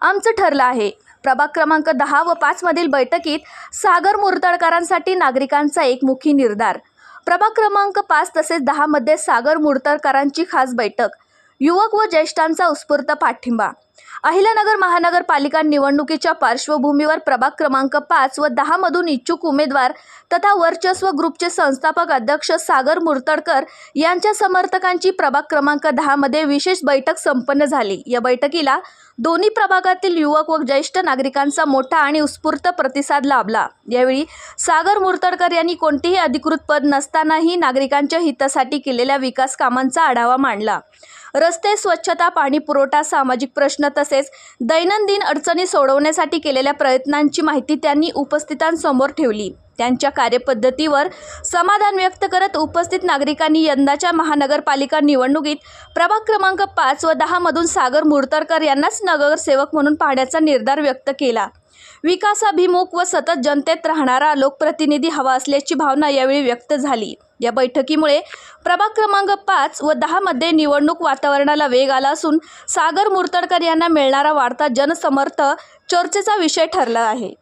आमचं ठरलं आहे. प्रभाग क्रमांक दहा व पाचमधील बैठकीत सागर मुरतडकरांसाठी नागरिकांचा एकमुखी निर्धार. प्रभाग क्रमांक पाच तसेच दहामध्ये सागर मुरतडकरांची खास बैठक. युवक व ज्येष्ठांचा उत्स्फूर्त पाठिंबा. अहिल्यानगर महानगरपालिका निवडणुकीच्या पार्श्वभूमीवर प्रभाग क्रमांक पाच व दहामधून इच्छुक उमेदवार तथा वर्चस्व ग्रुपचे संस्थापक अध्यक्ष सागर मुर्तडकर यांच्या समर्थकांची प्रभाग क्रमांक दहामध्ये विशेष बैठक संपन्न झाली. या बैठकीला दोन्ही प्रभागातील युवक व ज्येष्ठ नागरिकांचा मोठा आणि उत्स्फूर्त प्रतिसाद लाभला. यावेळी सागर मुर्तडकर यांनी कोणतेही अधिकृत पद नसतानाही नागरिकांच्या हितासाठी केलेल्या विकास कामांचा आढावा मांडला. रस्ते स्वच्छता पाणी पुरवठा सामाजिक प्रश्न तसेच दैनंदिन अडचणी सोडवण्यासाठी केलेल्या प्रयत्नांची माहिती त्यांनी उपस्थितांसमोर ठेवली. त्यांच्या कार्यपद्धतीवर समाधान व्यक्त करत उपस्थित नागरिकांनी यंदाच्या महानगरपालिका निवडणुकीत प्रभाग क्रमांक पाच व दहामधून सागर मुर्तरकर यांनाच नगरसेवक म्हणून पाहण्याचा निर्धार व्यक्त केला. विकासाभिमुख व सतत जनतेत राहणारा लोकप्रतिनिधी हवा असल्याची भावना यावेळी व्यक्त झाली. या बैठकीमुळे प्रभाग क्रमांक पाच व दहामध्ये निवडणूक वातावरणाला वेग आला असून सागर मुर्तडकर यांना मिळणारा वाढता जनसमर्थ चर्चेचा विषय ठरला आहे.